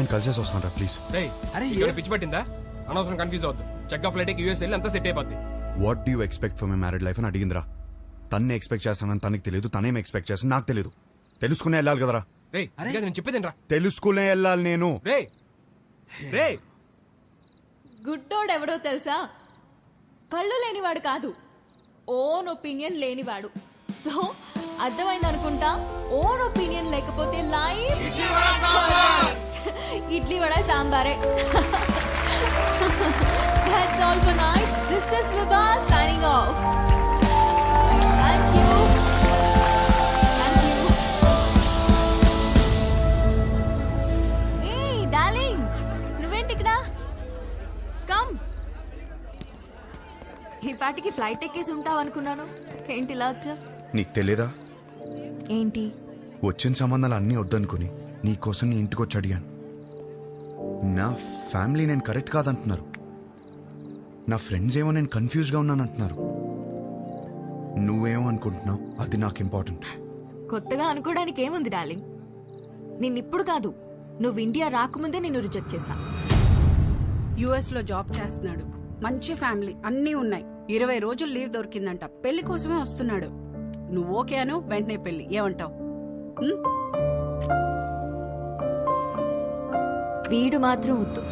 అమ్మాయిని కలిసేసి వస్తాను రా ప్లీజ్ అరే, ఇక్కడ పిచ్చి పట్టిందా? అనవసరం కన్ఫ్యూజ్ అవద్దు. చెక్ ఆఫ్ ఫ్లైట్ యూఎస్ వెళ్ళి అంతా సెట్ అయిపోద్ది. What do expect for my married life అని అడిగిందిరా. తన్నే ఎక్స్పెక్ట్ చేస్తానని తనకి తెలియదు తనేం ఎక్స్పెక్ట్ చేస్తాను నాకు తెలియదు. తెలుసుకునే వెళ్ళాలి కదరా. రేయ్ అరే. నేను చెప్పేదేనరా తెలుసుకునే వెళ్ళాలి నేను. రేయ్ రేయ్. గుడ్డోడు ఎవడో తెలుసా? కళ్ళు లేనివాడు కాదు. ఓన్ ఒపీనియన్ లేనివాడు. సో అర్థమైంది అనుకుంటా ఓన్ ఒపీనియన్ లేకపోతే లైఫ్ ఇడ్లీ వడ సాంబారే That's all for night. This is Vibha signing off. Thank you. Thank you. Hey, darling. నువ్వేంటి ఇక్కడ కమ్ ఈ పాటికి ఫ్లైట్ ఎక్కేసి ఉంటావు అనుకున్నాను ఏంటి ఇలా వచ్చా నీకు తెలియదా ఏంటి వచ్చిన సంబంధాలు అన్నీ వద్దనుకుని నీ కోసం నీ ఇంటికి వచ్చి అడిగాను. నా ఫ్యామిలీ నేను కరెక్ట్ కాదంటున్నారు. నా ఫ్రెండ్స్ ఏమో నేను కన్ఫ్యూజ్గా ఉన్నాను అంటున్నారు నువ్వేమో అనుకుంటున్నావు అది నాకు ఇంపార్టెంట్. కొత్తగా అనుకోవడానికి ఏముంది డార్లింగ్? నిన్నిప్పుడు కాదు నువ్వు ఇండియా రాకముందే నిన్ను రిజెక్ట్ చేశా. యుఎస్లో జాబ్ చేస్తున్నాడు. మంచి ఫ్యామిలీ అన్నీ ఉన్నాయి. ఇరవై రోజులు లీవ్ దొరికిందంట. పెళ్ళి కోసమే వస్తున్నాడు. నువ్వు ఓకే అను వెంటనే పెళ్ళి. ఏమంటావు? వీడు మాత్రం వద్దు.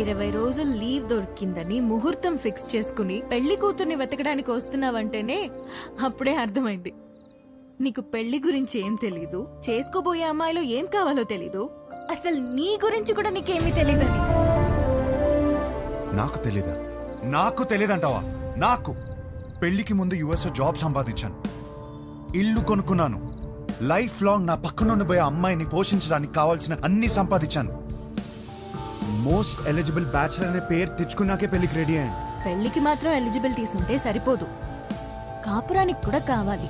ఇరవై రోజులు లీవ్ దొరికిందని ముహూర్తం ఫిక్స్ చేసుకుని పెళ్ళి కూతుర్ని వెతకడానికి వస్తున్నావంటేనే అప్పుడే అర్థమైంది. నీకు పెళ్ళి గురించి ఏం తెలీదు? చేసుకోబోయే అమ్మాయిలో ఏం కావాలో తెలీదు? అసలు నీ గురించి కూడా నీకేమీ తెలీదని? నాకు తెలీదా? నాకు తెలియదంటావా నాకు! పెళ్ళికి ముందు యుఎస్ జాబ్ సంపాదించాను. ఇల్లు కొనుక్కున్నాను. లైఫ్ లాంగ్ నా పక్కన ఉండిపోయే అమ్మాయిని పోషించడానికి కావాల్సిన అన్ని సంపాదించాను. మోస్ట్ ఎలిజిబుల్ బ్యాచులర్ అనే పేరు తెచ్చుకున్నాకే పెళ్ళికి రెడీ అయ్యాను. పెళ్ళికి మాత్రం ఎలిజిబిలిటీస్ ఉంటే సరిపోదు. కాపురానికి కూడా కావాలి.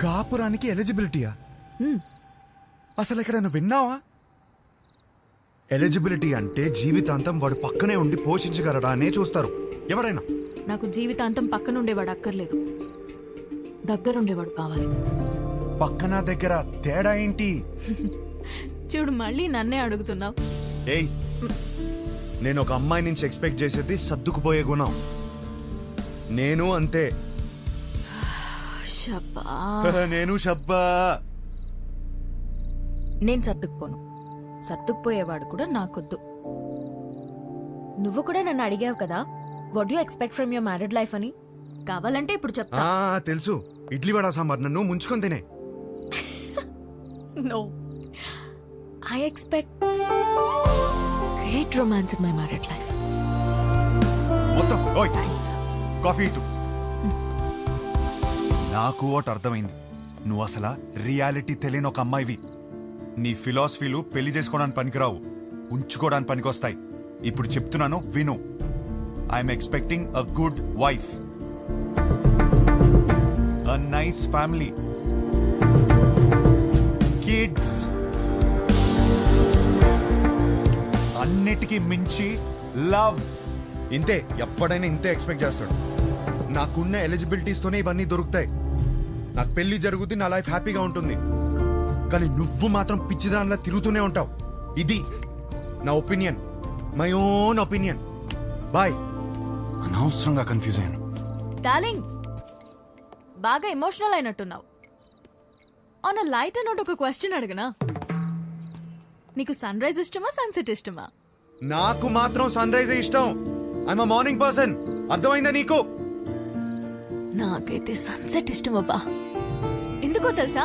కాపురానికి ఎలిజిబిలిటీయా. అసలు ఎక్కడైనా విన్నావా? ఎలిజిబిలిటీ అంటే జీవితాంతం వాడు పక్కనే ఉండి పోషించగలడా అనే చూస్తారు. ఎవరైనా? నాకు జీవితాంతం పక్కనుండేవాడు అక్కర్లేదు. దగ్గరుండేవాడు కావాలి. పక్కన దగ్గర తేడా ఏంటి? చూడు మళ్ళీ నన్నే అడుగుతున్నావు. ఏయ్ నేను ఒక అమ్మాయి నుంచి ఎక్స్పెక్ట్ చేసేది సర్దుకుపోయే గుణం. నేను అంతే. నేను షబ్బా. నేను సర్దుకుపోను. సర్దుకుపోయేవాడు కూడా నాకొద్దు. నువ్వు కూడా నన్ను అడిగావు కదా what you expect from your married life అని. కావాలంటే ఇప్పుడు చెప్తా. తెలుసు. ఇడ్లీ వడ సాంబార్ నన్ను ముంచుకొని తినే. No I expect great romance in my married life మొత్తం ఓయ్ థ్యాంక్స్ కాఫీ ఇటు. నాకు ఒకటి అర్థమైంది. నువ్వు అసలు రియాలిటీ తెలియని ఒక అమ్మాయివి. నీ ఫిలాసఫీలు పెళ్ళి చేసుకోవడానికి పనికిరావు. ఉంచుకోవడానికి పనికొస్తాయి. ఇప్పుడు చెప్తున్నాను విను. I'm expecting a good wife a nice family kids అన్నిటికీ మించి లవ్. ఇంతే ఎప్పుడైనా ఇంతే ఎక్స్పెక్ట్ చేస్తాడు. నాకున్న ఎలిజిబిలిటీస్ తోనే ఇవన్నీ దొరుకుతాయి. నాకు పెళ్ళి జరుగుద్ది నా లైఫ్ హ్యాపీగా ఉంటుంది. కానీ నువ్వు మాత్రం పిచ్చిదానిలా తిరుగుతూనే ఉంటావు. ఇది నా opinion my own opinion boy అనవసరంగా కన్ఫ్యూజ్ అయ్యాను. డార్లింగ్ బాగా ఎమోషనల్ అయినట్టున్నావు. ఆన్ అ లైట్ నోట్ ఒక క్వశ్చన్ అడగనా? నీకు సన్ రైజ్ ఇష్టమా సన్సెట్ ఇష్టమా? నాకు మాత్రం సన్ రైజ్ ఇష్టం. ఐఎమ్ మార్నింగ్ పర్సన్ అర్థమైందా నీకు? నాకైతే సన్సెట్ ఇష్టం అబ్బా. ఎందుకో తెలుసా?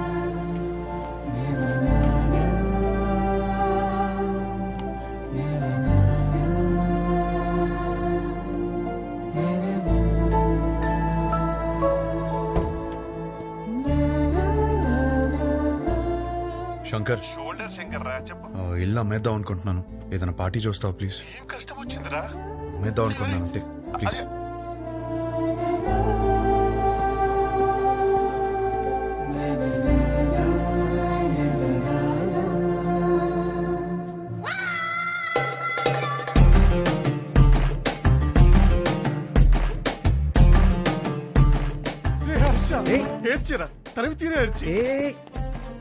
శంకర్. షోల్డర్ శంకర్ రా చెప్పు. ఆ, ఇల్లు అమ్మేద్దాం అనుకుంటున్నాను. ఏదైనా పార్టీ చూస్తావా ప్లీజ్? ఏం కష్టం వచ్చిందిరా? అమ్మేద్దాం అనుకుంటున్నాను అంతే. ప్లీజ్. ఏడ్చిరా? తరివి తీరే ఏడ్చి. ఏ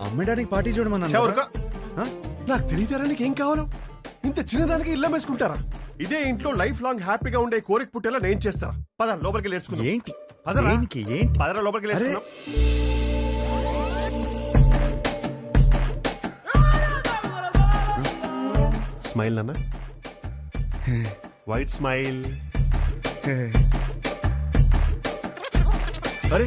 అమ్మేయడానికి పార్టీ చూడమన్నాను చెవరుగా ఆ? నాకు తెలియదారా నీకు ఏం కావాలో? ఇంత చిన్నదానికి ఇల్లం వేసుకుంటారా? ఇదే ఇంట్లో లైఫ్ లాంగ్ హ్యాపీగా ఉండే కోరిక పుట్టేలా నేను చేస్తారా? పద లోపలికి నేర్చుకుందాం ఏంటి? పదరా. దేనికి? ఏంటి? పదరా లోపలికి. నేర్చుకుందాం స్మైల్ నాన్న. వైట్ స్మైల్ అరే!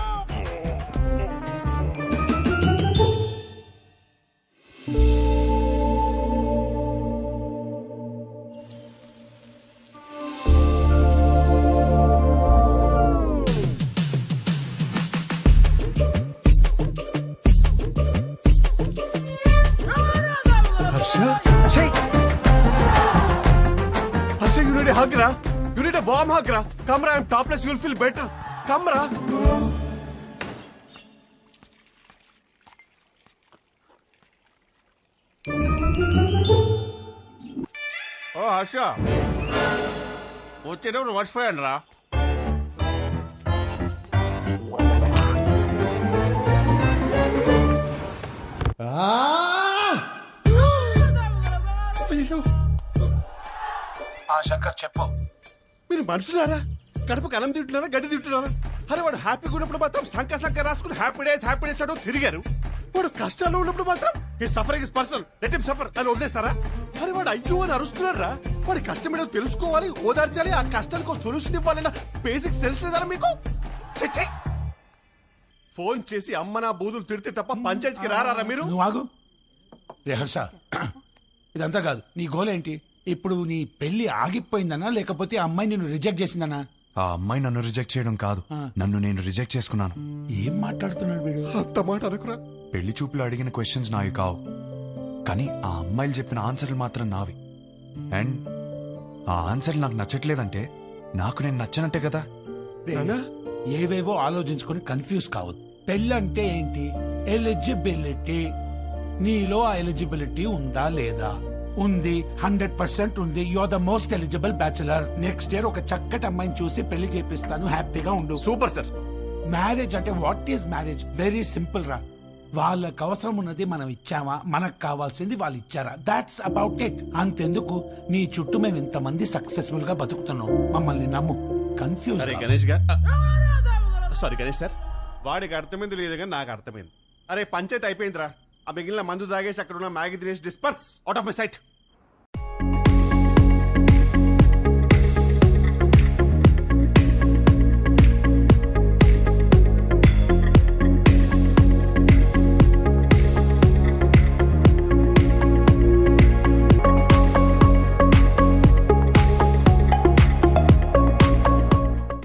Need hug రా. యు నీడ్ వార్మ్ హగ్ రా. కమ్ రా I'm topless you will feel better come రా. ఓ హర్ష. వచ్చేటప్పుడు మర్చిపోయాను రా. అయ్యో ఆ శంకర్ చెప్పు. మీరు మనుషులారా? కడుపుకి అన్నం తింటున్నారా గడ్డి తింటున్నారా? అరే వాడు హ్యాపీగా ఉన్నప్పుడు మాత్రం సంక సంక రాసుకుని హ్యాపీ డేస్ హ్యాపీ డేస్ అంటూ తిరిగారు. వాడు కష్టాల్లో ఉన్నప్పుడు మాత్రం ఈ suffering is person let him suffer అని వదిలేస్తారా? అరే వాడు అయ్యో అని అరుస్తున్నారా? వాడి కష్టం ఏంటో తెలుసుకోవాలి ఓదార్చాలి ఆ కష్టానికి సొల్యూషన్ ఇవ్వాలన్న బేసిక్ సెన్స్ లేదారా మీకు? ఛే, ఛే. ఫోన్ చేసి అమ్మ నా బూదులు తిడితే తప్ప పంచాయతీకి రారా మీరు? నువ్వు ఆగు. రే హర్ష. ఇదంతా కాదు. నీ గోల్ ఏంటి ఇప్పుడు నీ పెళ్ళి ఆగిపోయిందనా? లేకపోతే ఆ అమ్మాయి నిన్ను రిజెక్ట్ చేసిందనా? ఆ అమ్మాయి నన్ను రిజెక్ట్ చేయడం కాదు. నన్ను నేను రిజెక్ట్ చేసుకున్నాను. ఏం మాట్లాడుతున్నాడు వీడు? అంత మాట అనుకురా. పెళ్ళి చూపులు అడిగిన క్వశ్చన్స్ నావి కావు. కానీ ఆ అమ్మాయిలు చెప్పిన ఆన్సర్లు మాత్రం నావి. అండ్ ఆ ఆన్సర్లు నాకు నచ్చట్లేదంటే నాకు నేను నచ్చనట్టే కదా? ఏవేవో ఆలోచించుకొని కన్ఫ్యూజ్ కావద్దు. పెళ్ళి అంటే ఏంటి? ఎలిజిబిలిటీ నీలో ఆ ఎలిజిబిలిటీ ఉందా లేదా? ఉంది హండ్రెడ్ పర్సెంట్ ఉంది. You are the most eligible bachelor next year ఒక చక్కటి అమ్మాయిని చూసి పెళ్ళి చేపిస్తాను. హ్యాపీగా ఉండు. సూపర్ సార్ మ్యారేజ్ అంటే what is marriage very simple రా. వాళ్ళకి అవసరం ఉన్నది మనం ఇచ్చామా? మనకు కావాల్సింది వాళ్ళు ఇచ్చారా? దాట్స్ అబౌట్ ఇట్ అంతెందుకు? నీ చుట్టూ మేము ఇంతమంది సక్సెస్ఫుల్గా బతుకుతున్నాం. మమ్మల్ని నమ్ము. కన్ఫ్యూజ్ అరే గణేష్ గారు సారీ గణేష్ సార్. వాడికి అర్థమైంది లేదు కానీ నాకు అర్థమైంది. అరే పంచాయతీ అయిపోయిందిరా. ఆ మిగిలిన మందు తాగేసి అక్కడ ఉన్న మ్యాగీ తినేసి disperse out of my sight